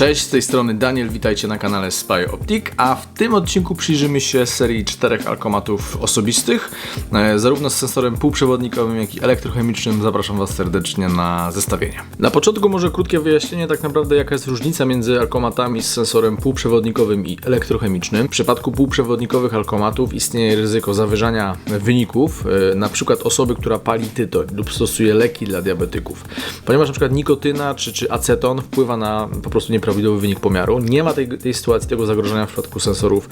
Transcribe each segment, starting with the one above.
Cześć, z tej strony Daniel, witajcie na kanale Spy Optic, a w tym odcinku przyjrzymy się serii czterech alkomatów osobistych, e, zarówno z sensorem półprzewodnikowym, jak i elektrochemicznym. Zapraszam Was serdecznie na zestawienie. Na początku może krótkie wyjaśnienie tak naprawdę jaka jest różnica między alkomatami z sensorem półprzewodnikowym i elektrochemicznym. W przypadku półprzewodnikowych alkomatów istnieje ryzyko zawyżania wyników, e, na przykład osoby, która pali tytoń lub stosuje leki dla diabetyków. Ponieważ na przykład nikotyna czy, czy aceton wpływa na po prostu nieprawidłowy wynik pomiaru. Nie ma tej, tej sytuacji, tego zagrożenia w przypadku sensorów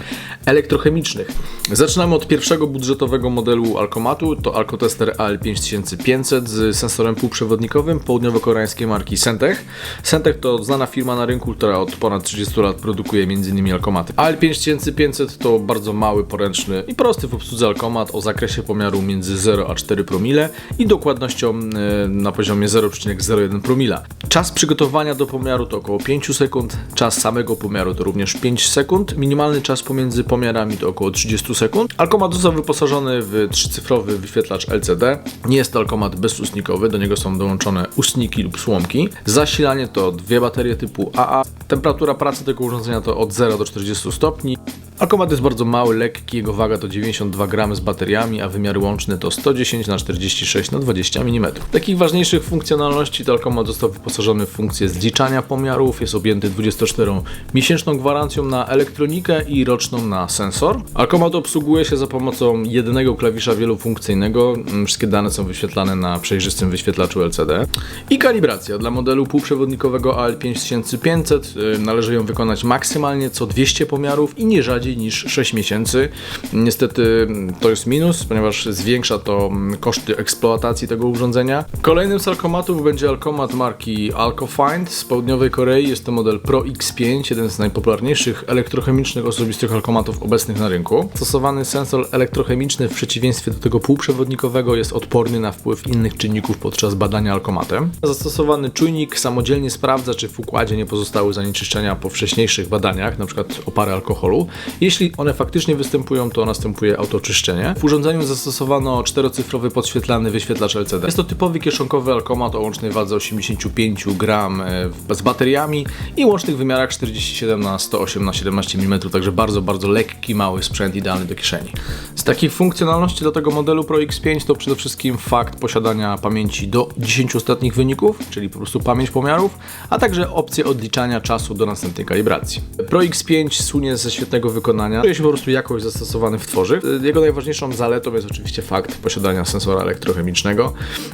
elektrochemicznych. Zaczynamy od pierwszego budżetowego modelu alkomatu, to Alcotester AL5500 z sensorem półprzewodnikowym południowo-koreańskiej marki Sentech. Sentech to znana firma na rynku, która od ponad 30 lat produkuje m.in. alkomaty. AL5500 to bardzo mały, poręczny i prosty w obsłudze alkomat o zakresie pomiaru między 0 a 4 promile i dokładnością e, na poziomie 0,01 promila. Czas przygotowania do pomiaru to około 5 sekund, czas samego pomiaru to również 5 sekund, minimalny czas pomiędzy pomiarami to około 30 sekund. Alkomat został wyposażony w trzycyfrowy wyświetlacz LCD. Nie jest to alkomat bezustnikowy, do niego są dołączone ustniki lub słomki. Zasilanie to dwie baterie typu AA. Temperatura pracy tego urządzenia to od 0 do 40 stopni. Alkomat jest bardzo mały, lekki, jego waga to 92 gramy z bateriami, a wymiar łączny to 110 na 46 na 20 mm. Takich ważniejszych funkcjonalności to alkomat został wyposażony w funkcję zliczania pomiarów, jest objęty 24-miesięczną gwarancją na elektronikę i roczną na sensor. Alkomat obsługuje się za pomocą jednego klawisza wielofunkcyjnego, Mm, wszystkie dane są wyświetlane na przejrzystym wyświetlaczu LCD. I kalibracja dla modelu półprzewodnikowego AL5500 y, należy ją wykonać maksymalnie co 200 pomiarów i nie rzadziej niż 6 miesięcy. Niestety to jest minus, ponieważ zwiększa to mm, koszty eksploatacji tego urządzenia. Kolejnym z alkomatów będzie alkomat marki AlcoFind z południowej Korei. Jest to model Pro X5, jeden z najpopularniejszych elektrochemicznych osobistych alkomatów obecnych na rynku. Stosowany sensor elektrochemiczny w przeciwieństwie do tego półprzewodnikowego jest odporny na wpływ innych czynników podczas badania alkomatem. Zastosowany czujnik samodzielnie sprawdza, czy w układzie nie pozostały zanieczyszczenia po wcześniejszych badaniach, np. opary alkoholu. Jeśli one faktycznie występują, to następuje autoczyszczenie. W urządzeniu zastosowano czterocyfrowy podświetlany wyświetlacz LCD. Jest to typowy kieszonkowy alkomat o łącznej wadze 85 gram e, z bateriami i łącznych wymiarach 47 na 108 na 17 mm, także bardzo, bardzo lekki, mały sprzęt idealny do kieszeni. Z takich funkcjonalności do tego modelu Pro X5 to przede wszystkim fakt posiadania pamięci do 10 ostatnich wyników, czyli po prostu pamięć pomiarów, a także opcję odliczania czasu do następnej kalibracji. Pro X5 słynie ze świetnego wykonania, czuje się po prostu jakoś zastosowany w tworzyw. Jego najważniejszą zaletą jest oczywiście fakt posiadania sensora elektrochemicznego.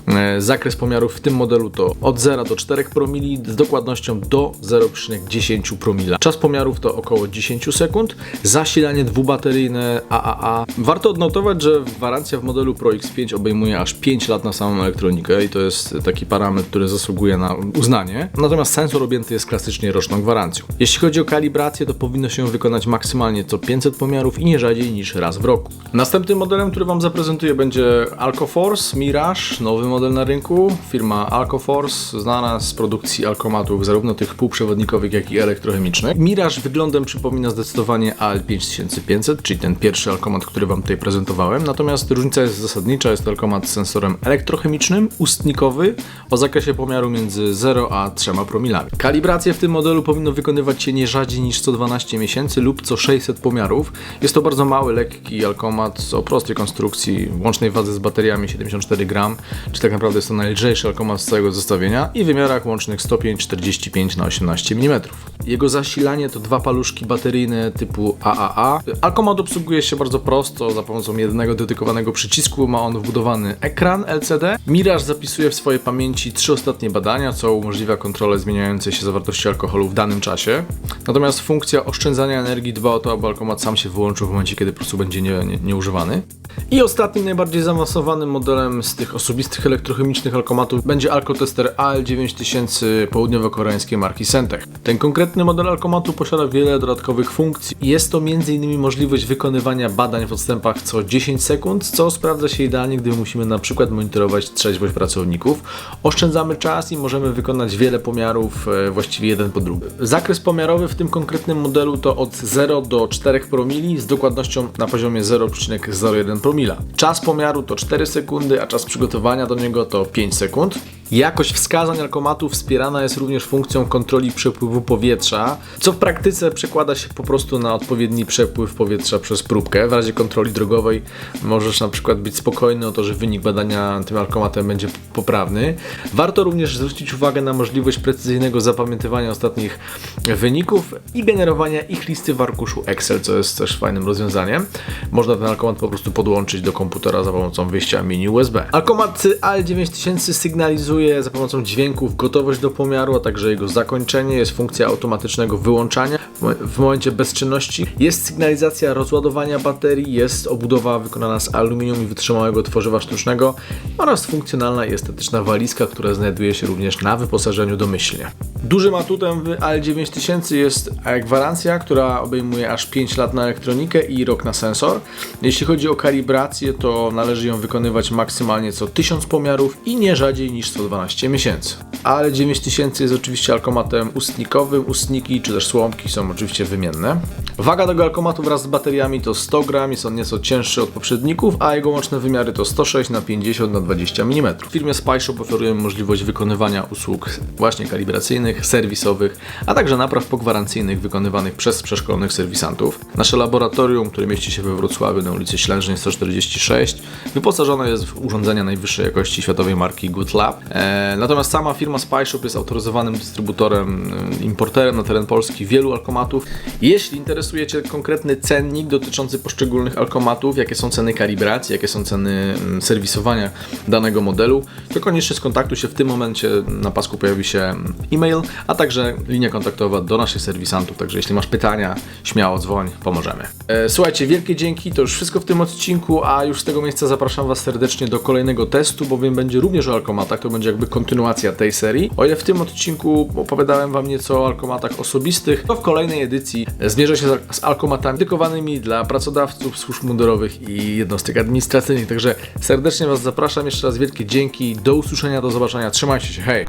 E, Zakres pomiarów w tym modelu to od 0 do 4 promili z dokładnością do 0,10 promila. Czas pomiarów to około 10 sekund. Zasilanie dwubateryjne AAA. Warto odnotować, że gwarancja w modelu Pro X5 obejmuje aż 5 lat na samą elektronikę i to jest taki parametr, który zasługuje na uznanie. Natomiast sensor objęty jest klasycznie roczną gwarancją. Jeśli chodzi o kalibrację, to powinno się wykonać maksymalnie co 500 pomiarów i nie rzadziej niż raz w roku. Następnym modelem, który Wam zaprezentuję będzie Alcoforce Mirage, nowy model na rynku. Firma Alcoforce, znana z produkcji alkomatów zarówno tych półprzewodnikowych, jak i elektrochemicznych. Mirage wyglądem przypomina zdecydowanie AL5500, czyli ten pierwszy alkomat, który Wam tutaj prezentowałem. Natomiast różnica jest zasadnicza, jest to alkomat z sensorem elektrochemicznym, ustnikowy, o zakresie pomiaru między 0 a 3 promilami. Kalibrację w tym modelu powinno wykonywać się nie rzadziej niż co 12 miesięcy lub co 600 pomiarów. Jest to bardzo mały, lekki alkomat o prostej konstrukcji, łącznej wadze z bateriami 74 gram, czy tak naprawdę jest to najlżejszy alkomat z całego zestawienia i wymiarach łącznych 105, 45 na 18 mm. Jego zasilanie to dwa paluszki bateryjne typu AAA. Alkomat obsługuje się bardzo prosto, za pomocą jednego dedykowanego przycisku ma on wbudowany ekran LCD. Mirage zapisuje w swojej pamięci trzy ostatnie badania, co umożliwia kontrolę zmieniającej się zawartości alkoholu w danym czasie. Natomiast funkcja oszczędzania energii dba o to, alkomat sam się wyłączył w momencie, kiedy po prostu będzie nie, nie, nieużywany. I ostatnim, najbardziej zaawansowanym modelem z tych osobistych elektrochemicznych alkomatów będzie Alcotester AL9000 południowo-koreańskiej marki Sentech. Ten konkretny model alkomatu posiada wiele dodatkowych funkcji. Jest to m.in. możliwość wykonywania badań w odstępach co 10 sekund, co sprawdza się idealnie, gdy musimy na przykład monitorować trzeźwość pracowników. Oszczędzamy czas i możemy wykonać wiele pomiarów, e, właściwie jeden po drugim. Zakres pomiarowy w tym konkretnym modelu to od 0 do 4 promili z dokładnością na poziomie 0,01 promila. Czas pomiaru to 4 sekundy, a czas przygotowania do niego to 5 sekund. Jakość wskazań alkomatów wspierana jest również funkcją kontroli przepływu powietrza, co w praktyce przekłada się po prostu na odpowiedni przepływ powietrza przez próbkę. W razie kontroli drogowej możesz na przykład być spokojny o to, że wynik badania tym alkomatem będzie poprawny. Warto również zwrócić uwagę na możliwość precyzyjnego zapamiętywania ostatnich wyników i generowania ich listy w arkuszu Excel, co jest też fajnym rozwiązaniem. Można ten alkomat po prostu podłączyć do komputera za pomocą wyjścia mini USB. Alkomat AL9000 sygnalizuje za pomocą dźwięków gotowość do pomiaru, a także jego zakończenie. Jest funkcja automatycznego wyłączania w mo- w momencie bezczynności. Jest sygnalizacja rozładowania baterii, jest obudowa wykonana z aluminium i wytrzymałego tworzywa sztucznego oraz funkcjonalna i estetyczna walizka, która znajduje się również na wyposażeniu domyślnie. Dużym atutem w AL9000 jest gwarancja, która obejmuje aż 5 lat na elektronikę i rok na sensor. Jeśli chodzi o kalibrację, to należy ją wykonywać maksymalnie co 1000 pomiarów i nie rzadziej niż co 12 miesięcy. AL9000 jest oczywiście alkomatem ustnikowym, ustniki czy też słomki są oczywiście wymienne. Waga tego alkomatu wraz z bateriami to 100 gram, jest on nieco cięższy od poprzedników, a jego łączne wymiary to 106 na 50 na 20 mm. W firmie SpyShop oferujemy możliwość wykonywania usług właśnie kalibracyjnych, serwisowych, a także napraw pogwarancyjnych wykonywanych przez przeszkolonych serwisantów. Nasze laboratorium, które mieści się we Wrocławiu na ulicy Ślężnej 146, wyposażone jest w urządzenia najwyższej jakości światowej marki Good Lab. E, natomiast sama firma SpyShop jest autoryzowanym dystrybutorem, e, importerem na teren Polski wielu alkomatów. Jeśli interesuje Cię konkretny cennik dotyczący poszczególnych alkomatów, jakie są ceny kalibracji, jakie są ceny mm, serwisowania danego modelu, to koniecznie skontaktuj się w tym momencie. Na pasku pojawi się mm, e-mail, a także linia kontaktowa do naszych serwisantów. Także jeśli masz pytania, śmiało dzwoń, pomożemy. E, słuchajcie, wielkie dzięki. To już wszystko w tym odcinku, a już z tego miejsca zapraszam Was serdecznie do kolejnego testu, bowiem będzie również o alkomatach. To będzie jakby kontynuacja tej serii. O ile w tym odcinku opowiadałem Wam nieco o alkomatach osobistych, to w kolejnej edycji zmierzę się z alkomatami dedykowanymi dla pracodawców, służb mundurowych i jednostek administracyjnych. Także serdecznie Was zapraszam. Jeszcze raz wielkie dzięki. Do usłyszenia, do zobaczenia. Trzymajcie się. Hej!